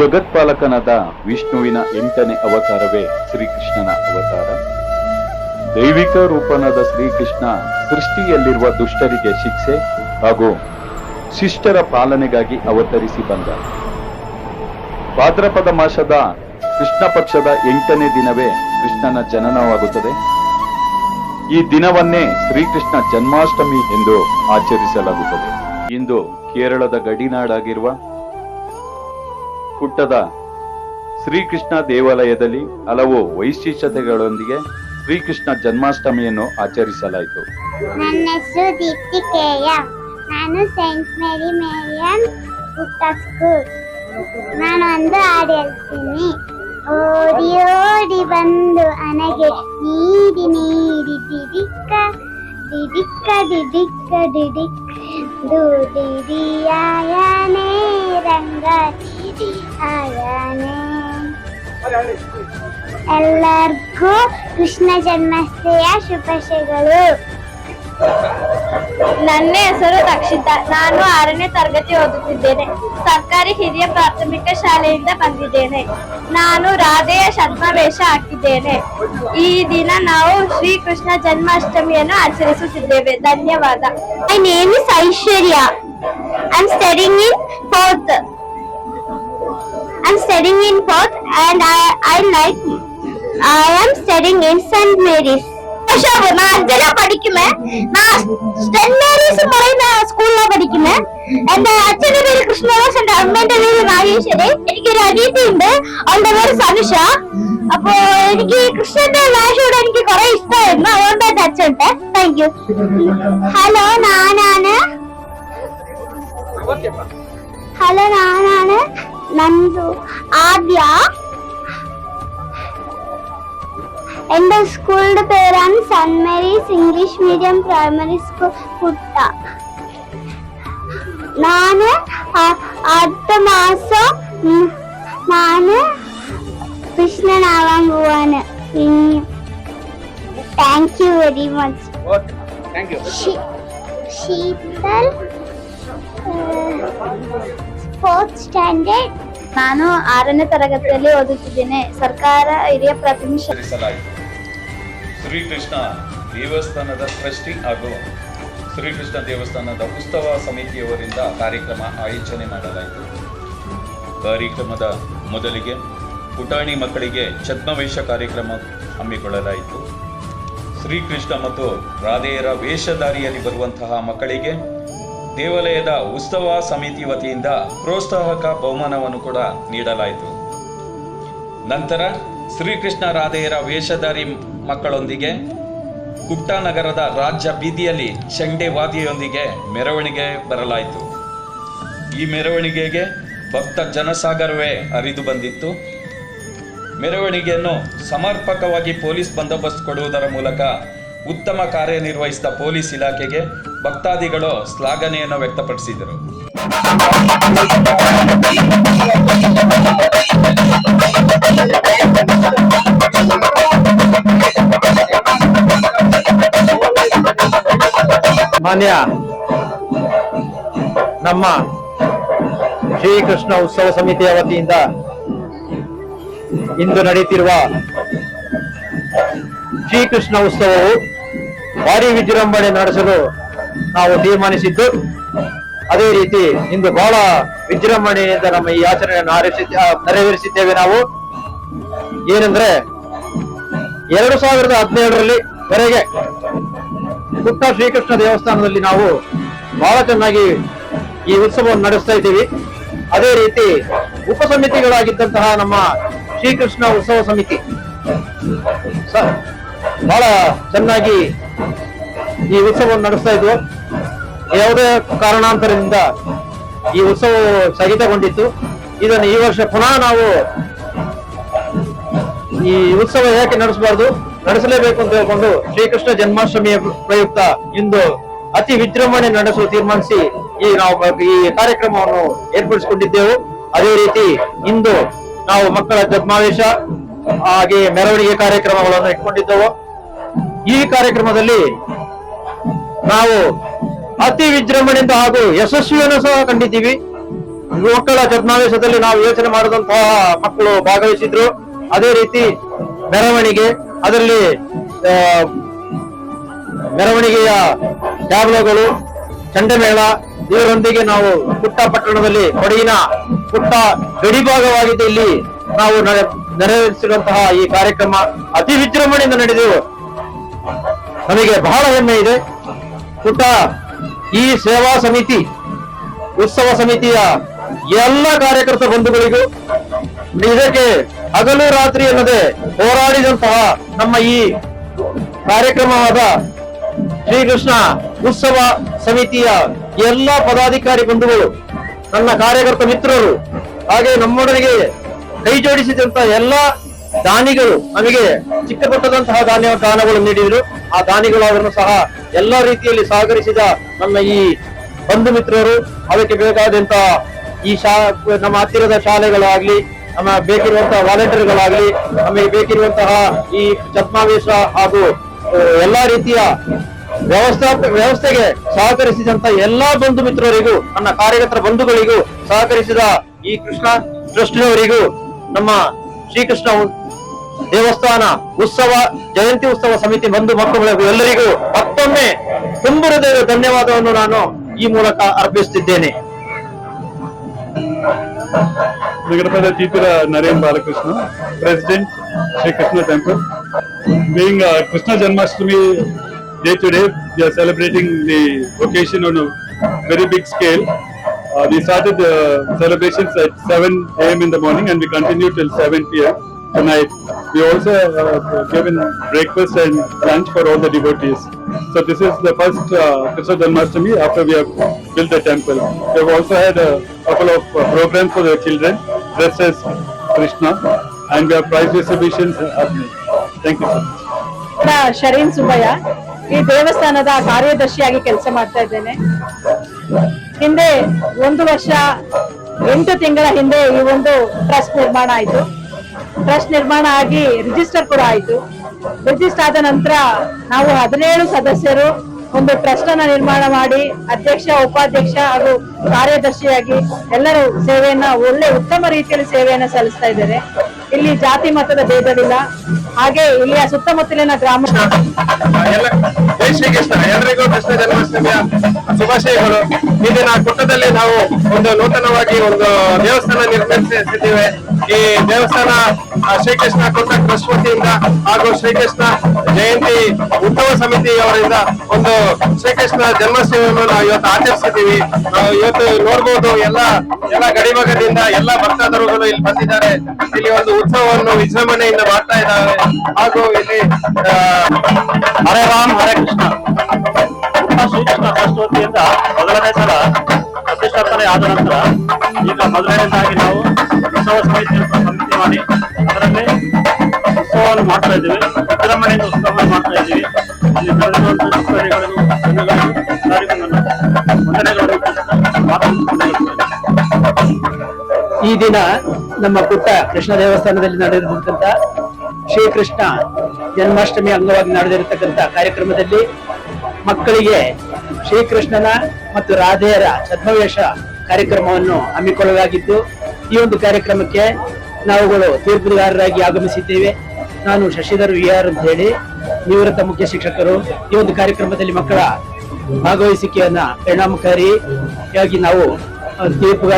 ಜಗತ್ಪಾಲಕನಾದ ವಿಷ್ಣುವಿನ ಎಂಟನೇ ಅವತಾರವೇ ಶ್ರೀಕೃಷ್ಣನ ಅವತಾರ. ದೈವಿಕ ರೂಪನಾದ ಶ್ರೀಕೃಷ್ಣ ಸೃಷ್ಟಿಯಲ್ಲಿರುವ ದುಷ್ಟರಿಗೆ ಶಿಕ್ಷೆ ಹಾಗೂ ಶಿಷ್ಟರ ಪಾಲನೆಗಾಗಿ ಅವತರಿಸಿ ಬಂದ. ಭಾದ್ರಪದ ಮಾಸದ ಕೃಷ್ಣ ಪಕ್ಷದ ಎಂಟನೇ ದಿನವೇ ಕೃಷ್ಣನ ಜನನವಾಗುತ್ತದೆ. ಈ ದಿನವನ್ನೇ ಶ್ರೀಕೃಷ್ಣ ಜನ್ಮಾಷ್ಟಮಿ ಎಂದು ಆಚರಿಸಲಾಗುತ್ತದೆ. ಇಂದು ಕೇರಳದ ಗಡಿನಾಡಾಗಿರುವ ಕುಟ್ಟದ ಶ್ರೀಕೃಷ್ಣ ದೇವಾಲಯದಲ್ಲಿ ಹಲವು ವೈಶಿಷ್ಟ್ಯತೆಗಳೊಂದಿಗೆ ಶ್ರೀಕೃಷ್ಣ ಜನ್ಮಾಷ್ಟಮಿಯನ್ನು ಆಚರಿಸಲಾಯಿತು. ನನ್ನ ಹೆಸರು ದೀಪ್ತಿ ನಾನು ಸೈಂಟ್ ಮೇರಿ ಪುಟ್ಟ ಸ್ಕೂಲ್. ನಾನು ಒಂದು ಹಾಡು ಹೇಳ್ತೀನಿ ಓಡಿ ಓಡಿ ಬಂದು ಅನಗೆ ನೀಡಿ ನೀಡಿ ದಿಡಿಕ್ಕ ದಿಡಿಕ್ಕ ದಿಡಿಕ್ಕ ದಿಡಿಕ್ ದುಡಿಯಾಯನೇ ರಂಗ ಎಲ್ಲರಿಗೂ ಕೃಷ್ಣ ಜನ್ಮಾಷ್ಟಮಿಯ ಶುಭಾಶಯಗಳು. ನನ್ನ ಹೆಸರು ರಕ್ಷಿತಾ. ನಾನು ಆರನೇ ತರಗತಿ ಓದುತ್ತಿದ್ದೇನೆ. ಸರ್ಕಾರಿ ಹಿರಿಯ ಪ್ರಾಥಮಿಕ ಶಾಲೆಯಿಂದ ಬಂದಿದ್ದೇನೆ. ನಾನು ರಾಧೆಯ ಛದ್ಮವೇಷ ಹಾಕಿದ್ದೇನೆ. ಈ ದಿನ ನಾವು ಶ್ರೀಕೃಷ್ಣ ಜನ್ಮಾಷ್ಟಮಿಯನ್ನು ಆಚರಿಸುತ್ತಿದ್ದೇವೆ. ಧನ್ಯವಾದ. My name is Aishwarya I am studying in fourth. I'm studying in fourth and I, I like I am studying in St. Mary's. അഞ്ചല പഠിക്കുന്നേ? സെന്റ് മേരീസ് പറയുന്ന സ്കൂളിലാണ് പഠിക്കുന്നേ. എന്റെ അച്ഛന്റെ പേര് കൃഷ്ണദാസ് എന്റെ അമ്മേന്റെ പേര് നാഗേശ്വരി എനിക്കൊരു അനീതിയുണ്ട് അവളുടെ പേര് സനുഷ. അപ്പോ എനിക്ക് കൃഷ്ണന്റെ ഭാഷയോട് എനിക്ക് കുറെ ഇഷ്ടമായിരുന്നു. അതുകൊണ്ട് എന്റെ അച്ഛനുണ്ട് താങ്ക് യു ഹലോ ഞാനാണ് ഹലോ ഞാനാണ് നന്ദു ആദ്യ. എന്റെ സ്കൂളിന്റെ പേരാണ് Saint Mary's English medium primary school കുട്ട. ഞാൻ അടുത്ത മാസം ഞാൻ കൃഷ്ണനാവാൻ പോവാണ്. പിന്നെ thank you very much Sheetal fourth standard ನಾನು ಆರನೇ ತರಗತಿಯಲ್ಲಿ ಓದುತ್ತಿದ್ದೇನೆ. ಸರ್ಕಾರ ಹಿರಿಯ ಪ್ರಾಥಮಿಕ ಶ್ರೀಕೃಷ್ಣ ದೇವಸ್ಥಾನದ ಟ್ರಸ್ಟಿ ಹಾಗೂ ಶ್ರೀಕೃಷ್ಣ ದೇವಸ್ಥಾನದ ಉತ್ಸವ ಸಮಿತಿಯವರಿಂದ ಕಾರ್ಯಕ್ರಮ ಆಯೋಜನೆ ಮಾಡಲಾಯಿತು. ಕಾರ್ಯಕ್ರಮದ ಮೊದಲಿಗೆ ಪುಟಾಣಿ ಮಕ್ಕಳಿಗೆ ಛದ್ಮವೇಷ ಕಾರ್ಯಕ್ರಮ ಹಮ್ಮಿಕೊಳ್ಳಲಾಯಿತು. ಶ್ರೀಕೃಷ್ಣ ಮತ್ತು ರಾಧೆಯರ ವೇಷಧಾರಿಯಲ್ಲಿ ಬರುವಂತಹ ಮಕ್ಕಳಿಗೆ ದೇವಾಲಯದ ಉತ್ಸವ ಸಮಿತಿ ವತಿಯಿಂದ ಪ್ರೋತ್ಸಾಹಕ ಬಹುಮಾನವನ್ನು ಕೂಡ ನೀಡಲಾಯಿತು. ನಂತರ ಶ್ರೀಕೃಷ್ಣ ರಾಧೆಯರ ವೇಷಧಾರಿ ಮಕ್ಕಳೊಂದಿಗೆ ಕುಟ್ಟಾನಗರದ ರಾಜ್ಯ ಬೀದಿಯಲ್ಲಿ ಚಂಡೆ ವಾದಿಯೊಂದಿಗೆ ಮೆರವಣಿಗೆ ಬರಲಾಯಿತು. ಈ ಮೆರವಣಿಗೆಗೆ ಭಕ್ತ ಜನಸಾಗರವೇ ಹರಿದು ಬಂದಿತ್ತು. ಮೆರವಣಿಗೆಯನ್ನು ಸಮರ್ಪಕವಾಗಿ ಪೊಲೀಸ್ ಬಂದೋಬಸ್ತ್ ಕೊಡುವುದರ ಮೂಲಕ ಉತ್ತಮ ಕಾರ್ಯನಿರ್ವಹಿಸಿದ ಪೊಲೀಸ್ ಇಲಾಖೆಗೆ ಭಕ್ತಾದಿಗಳು ಶ್ಲಾಘನೆಯನ್ನು ವ್ಯಕ್ತಪಡಿಸಿದರು. ಮಾನ್ಯ, ನಮ್ಮ ಶ್ರೀಕೃಷ್ಣ ಉತ್ಸವ ಸಮಿತಿಯ ವತಿಯಿಂದ ಇಂದು ನಡೆಯುತ್ತಿರುವ ಶ್ರೀಕೃಷ್ಣ ಉತ್ಸವವು ಭಾರಿ ವಿಜೃಂಭಣೆ ನಡೆಸಲು ನಾವು ತೀರ್ಮಾನಿಸಿದ್ದು. ಅದೇ ರೀತಿ ಇಂದು ಬಹಳ ವಿಜೃಂಭಣೆಯಿಂದ ನಮ್ಮ ಈ ಆಚರಣೆಯನ್ನು ಆರಿಸಿ ನೆರವೇರಿಸಿದ್ದೇವೆ ನಾವು. ಏನಂದ್ರೆ, ಎರಡು ಸಾವಿರದ ಹದಿನೇಳರಲ್ಲಿ ವರೆಗೆ ಪುಟ್ಟ ಶ್ರೀಕೃಷ್ಣ ದೇವಸ್ಥಾನದಲ್ಲಿ ನಾವು ಬಹಳ ಚೆನ್ನಾಗಿ ಈ ಉತ್ಸವವನ್ನು ನಡೆಸ್ತಾ ಇದ್ದೀವಿ. ಅದೇ ರೀತಿ ಉಪ ಸಮಿತಿಗಳಾಗಿದ್ದಂತಹ ನಮ್ಮ ಶ್ರೀಕೃಷ್ಣ ಉತ್ಸವ ಸಮಿತಿ ಬಹಳ ಚೆನ್ನಾಗಿ ಈ ಉತ್ಸವವನ್ನು ನಡೆಸ್ತಾ ಇದ್ವು. ಯಾವುದೇ ಕಾರಣಾಂತರದಿಂದ ಈ ಉತ್ಸವ ಸ್ಥಗಿತಗೊಂಡಿತ್ತು. ಇದನ್ನು ಈ ವರ್ಷ ಪುನಃ ನಾವು ಈ ಉತ್ಸವ ಯಾಕೆ ನಡೆಸಬಾರ್ದು? ನಡೆಸಲೇಬೇಕು ಅಂತ ಹೇಳ್ಕೊಂಡು ಶ್ರೀಕೃಷ್ಣ ಜನ್ಮಾಷ್ಟಮಿಯ ಪ್ರಯುಕ್ತ ಇಂದು ಅತಿ ವಿಜೃಂಭಣೆ ನಡೆಸಲು ತೀರ್ಮಾನಿಸಿ ಈ ನಾವು ಈ ಕಾರ್ಯಕ್ರಮವನ್ನು ಏರ್ಪಡಿಸಿಕೊಂಡಿದ್ದೆವು. ಅದೇ ರೀತಿ ಇಂದು ನಾವು ಮಕ್ಕಳ ಜನ್ಮಾವೇಶ ಹಾಗೆ ಮೆರವಣಿಗೆ ಕಾರ್ಯಕ್ರಮಗಳನ್ನು ಇಟ್ಕೊಂಡಿದ್ದೆವು. ಈ ಕಾರ್ಯಕ್ರಮದಲ್ಲಿ ನಾವು ಅತಿ ವಿಜೃಂಭಣೆಯಿಂದ ಹಾಗೂ ಯಶಸ್ವಿಯನ್ನು ಸಹ ಕಂಡಿದ್ದೀವಿ. ಮಕ್ಕಳ ಛದ್ಮಾವೇಶದಲ್ಲಿ ನಾವು ಯೋಚನೆ ಮಾಡಿದಂತಹ ಮಕ್ಕಳು ಭಾಗವಹಿಸಿದ್ರು. ಅದೇ ರೀತಿ ಮೆರವಣಿಗೆ, ಅದರಲ್ಲಿ ಮೆರವಣಿಗೆಯ ಟ್ಯಾಬ್ಲೋಗಳು ಚಂಡಮೇಳ, ಇದರೊಂದಿಗೆ ನಾವು ಪುಟ್ಟ ಪಟ್ಟಣದಲ್ಲಿ, ಕೊಡಗಿನ ಪುಟ್ಟ ಗಡಿಭಾಗವಾಗಿದೆ ಇಲ್ಲಿ ನಾವು ನೆರವೇರಿಸಿರುವಂತಹ ಈ ಕಾರ್ಯಕ್ರಮ ಅತಿ ವಿಜೃಂಭಣೆಯಿಂದ ನಡೆದು ನಮಗೆ ಬಹಳ ಹೆಮ್ಮೆ ಇದೆ. ಪುಟ್ಟ ಈ ಸೇವಾ ಸಮಿತಿ, ಉತ್ಸವ ಸಮಿತಿಯ ಎಲ್ಲ ಕಾರ್ಯಕರ್ತ ಬಂಧುಗಳಿಗೂ ಇದಕ್ಕೆ ಹಗಲು ರಾತ್ರಿ ಎನ್ನದೆ ಹೋರಾಡಿದಂತಹ ನಮ್ಮ ಈ ಕಾರ್ಯಕ್ರಮವಾದ ಶ್ರೀಕೃಷ್ಣ ಉತ್ಸವ ಸಮಿತಿಯ ಎಲ್ಲ ಪದಾಧಿಕಾರಿ ಬಂಧುಗಳು, ನನ್ನ ಕಾರ್ಯಕರ್ತ ಮಿತ್ರರು, ಹಾಗೆ ನಮ್ಮೊಡನೆಗೆ ಕೈ ಜೋಡಿಸಿದಂತ ಎಲ್ಲ ದಾನಿಗಳು ನಮಗೆ ಚಿಕ್ಕ ಪುಟ್ಟದಂತಹ ಧಾನ್ಯ ದಾನಗಳು ನೀಡಿದರು. ಆ ದಾನಿಗಳು ಅವರನ್ನು ಸಹ ಎಲ್ಲ ರೀತಿಯಲ್ಲಿ ಸಹಕರಿಸಿದ ನನ್ನ ಈ ಬಂಧು ಮಿತ್ರರು. ಅದಕ್ಕೆ ಬೇಕಾದಂತಹ ಈ ಶಾ, ನಮ್ಮ ಹತ್ತಿರದ ಶಾಲೆಗಳಾಗ್ಲಿ, ನಮ್ಮ ಬೇಕಿರುವಂತಹ ವಾಲಂಟಿಯರ್ಗಳಾಗ್ಲಿ, ನಮಗೆ ಬೇಕಿರುವಂತಹ ಈ ಚಪ್ಮಾವೇಶ ಹಾಗೂ ಎಲ್ಲಾ ರೀತಿಯ ವ್ಯವಸ್ಥಾ, ವ್ಯವಸ್ಥೆಗೆ ಸಹಕರಿಸಿದಂತ ಎಲ್ಲಾ ಬಂಧು ಮಿತ್ರರಿಗೂ, ನನ್ನ ಕಾರ್ಯಕರ್ತರ ಬಂಧುಗಳಿಗೂ ಸಹಕರಿಸಿದ ಈ ಕೃಷ್ಣ ಟ್ರಸ್ಟ್ನವರಿಗೂ, ನಮ್ಮ ಶ್ರೀಕೃಷ್ಣ ದೇವಸ್ಥಾನ, ಉತ್ಸವ, ಜಯಂತಿ ಉತ್ಸವ ಸಮಿತಿ ಬಂಧು ಮಕ್ಕಳು ಎಲ್ಲರಿಗೂ ಮತ್ತೊಮ್ಮೆ ತುಂಬಿರದ ಧನ್ಯವಾದವನ್ನು ನಾನು ಈ ಮೂಲಕ ಅರ್ಪಿಸುತ್ತಿದ್ದೇನೆ. ನಗರಪಾಲ ಚೀತರ Naren Balakrishna, president Shri Krishna temple being Krishna Janmashtami day today they are celebrating the occasion on very big scale we started celebrations at seven A M in the morning and we continue till seven P M tonight. We also uh, given breakfast and lunch for all the devotees. So this is the first uh, Krishna Janmashtami after we have built the temple. We have also had a couple of uh, programs for the children dressed as Krishna and we have prize distributions happening. Thank you so much. Shareen Subbaiah ಈ ದೇವಸ್ಥಾನದ ಕಾರ್ಯದರ್ಶಿಯಾಗಿ ಕೆಲಸ ಮಾಡ್ತಾ ಇದ್ದೇನೆ ಹಿಂದೆ ಒಂದು ವರ್ಷ ಎಂಟು ತಿಂಗಳ ಹಿಂದೆ ಈ ಒಂದು ಟ್ರಸ್ಟ್ ನಿರ್ಮಾಣ ಆಯಿತು ಟ್ರಸ್ಟ್ ನಿರ್ಮಾಣ ಆಗಿ ರಿಜಿಸ್ಟರ್ ಕೂಡ ಆಯಿತು. ರಿಜಿಸ್ಟರ್ ಆದ ನಂತರ ನಾವು ಹದಿನೇಳು ಸದಸ್ಯರು ಒಂದು ಟ್ರಸ್ಟ್ ಅನ್ನ ನಿರ್ಮಾಣ ಮಾಡಿ, ಅಧ್ಯಕ್ಷ, ಉಪಾಧ್ಯಕ್ಷ ಹಾಗೂ ಕಾರ್ಯದರ್ಶಿಯಾಗಿ ಎಲ್ಲರೂ ಸೇವೆಯನ್ನ, ಒಳ್ಳೆ ಉತ್ತಮ ರೀತಿಯಲ್ಲಿ ಸೇವೆಯನ್ನ ಸಲ್ಲಿಸ್ತಾ ಇದ್ದಾರೆ. ಇಲ್ಲಿ ಜಾತಿ ಮತದ ಭೇದವಿಲ್ಲ. ಹಾಗೆ ಇಲ್ಲಿಯ ಸುತ್ತಮುತ್ತಲಿನ ಗ್ರಾಮ ಎಲ್ಲರಿಗೂ ಕೃಷ್ಣ ಜನ್ಮಾಷ್ಟಮಿಯ ಶುಭಾಶಯಗಳು. ಈ ದಿನ ಕುಟ್ಟದಲ್ಲಿ ನಾವು ಒಂದು ನೂತನವಾಗಿ ಒಂದು ದೇವಸ್ಥಾನ ನಿರ್ಮಿಸಿದ್ದೇವೆ ಈ ದೇವಸ್ಥಾನ ಶ್ರೀಕೃಷ್ಣ ಕೊಟ್ಟ ಟ್ರಸ್ಟ್ ವತಿಯಿಂದ ಹಾಗೂ ಶ್ರೀಕೃಷ್ಣ ಜಯಂತಿ ಉತ್ಸವ ಸಮಿತಿಯವರಿಂದ ಒಂದು ಶ್ರೀಕೃಷ್ಣ ಜನ್ಮಾಷ್ಟಮಿಯನ್ನು ನಾವು ಇವತ್ತು ಆಚರಿಸಿದ್ದೀವಿ. ಇವತ್ತು ನೋಡ್ಬೋದು, ಎಲ್ಲ ಎಲ್ಲ ಗಡಿಭಾಗದಿಂದ ಎಲ್ಲ ಭಕ್ತಾದರುಗಳು ಇಲ್ಲಿ ಬಂದಿದ್ದಾರೆ. ಇಲ್ಲಿ ಒಂದು ಉತ್ಸವವನ್ನು ವಿಜೃಂಭಣೆಯಿಂದ ಮಾಡ್ತಾ ಇದ್ದಾರೆ. ಹಾಗೂ ಇಲ್ಲಿ ಹರೇ ರಾಮ್, ಹರೇ ಕೃಷ್ಣ. ಶ್ರೀಕೃಷ್ಣ ಟ್ರಸ್ಟ್ ವತಿಯಿಂದ ಮೊದಲನೇ ಸಲ ಪ್ರತಿಷ್ಠಾಪನೆ ಆದ ನಂತರ ಈಗ ಮೊದಲನೇದಾಗಿ ನಾವು ಉತ್ಸವ ಸಮಿತಿ ಅಂತ ಸಮಿತಿ ಮಾಡಿ ಅದರಲ್ಲಿ ಉತ್ಸವವನ್ನು ಮಾಡ್ತಾ ಇದ್ದೀವಿ ವಿಜೃಂಭಣೆಯಿಂದ ಉತ್ಸವವನ್ನು ಮಾಡ್ತಾ ಇದ್ದೀವಿ ಅಲ್ಲಿ ಬೆಳೆದಿರುವಂತಹ ವಂದನೆಗಳು ಈ ದಿನ ನಮ್ಮ ಪುಟ್ಟ ಕೃಷ್ಣ ದೇವಸ್ಥಾನದಲ್ಲಿ ನಡೆದಿರುವಂತಹ ಶ್ರೀಕೃಷ್ಣ ಜನ್ಮಾಷ್ಟಮಿ ಅಂಗವಾಗಿ ನಡೆದಿರತಕ್ಕಂಥ ಕಾರ್ಯಕ್ರಮದಲ್ಲಿ ಮಕ್ಕಳಿಗೆ ಶ್ರೀಕೃಷ್ಣನ ಮತ್ತು ರಾಧೆಯರ ಛದ್ಮವೇಷ ಕಾರ್ಯಕ್ರಮವನ್ನು ಹಮ್ಮಿಕೊಳ್ಳಲಾಗಿದ್ದು ಈ ಒಂದು ಕಾರ್ಯಕ್ರಮಕ್ಕೆ ನಾವುಗಳು ತೀರ್ಪುಗಾರರಾಗಿ ಆಗಮಿಸಿದ್ದೇವೆ. ನಾನು ಶಶಿಧರ್ ವಿ ಆರ್ ಅಂತ ಹೇಳಿ, ನಿವೃತ್ತ ಮುಖ್ಯ ಶಿಕ್ಷಕರು. ಈ ಒಂದು ಕಾರ್ಯಕ್ರಮದಲ್ಲಿ ಮಕ್ಕಳ ಭಾಗವಹಿಸಿಕೆಯನ್ನ ಪರಿಣಾಮಕಾರಿಯಾಗಿ ನಾವು ತೀರ್ಪುಗಾರ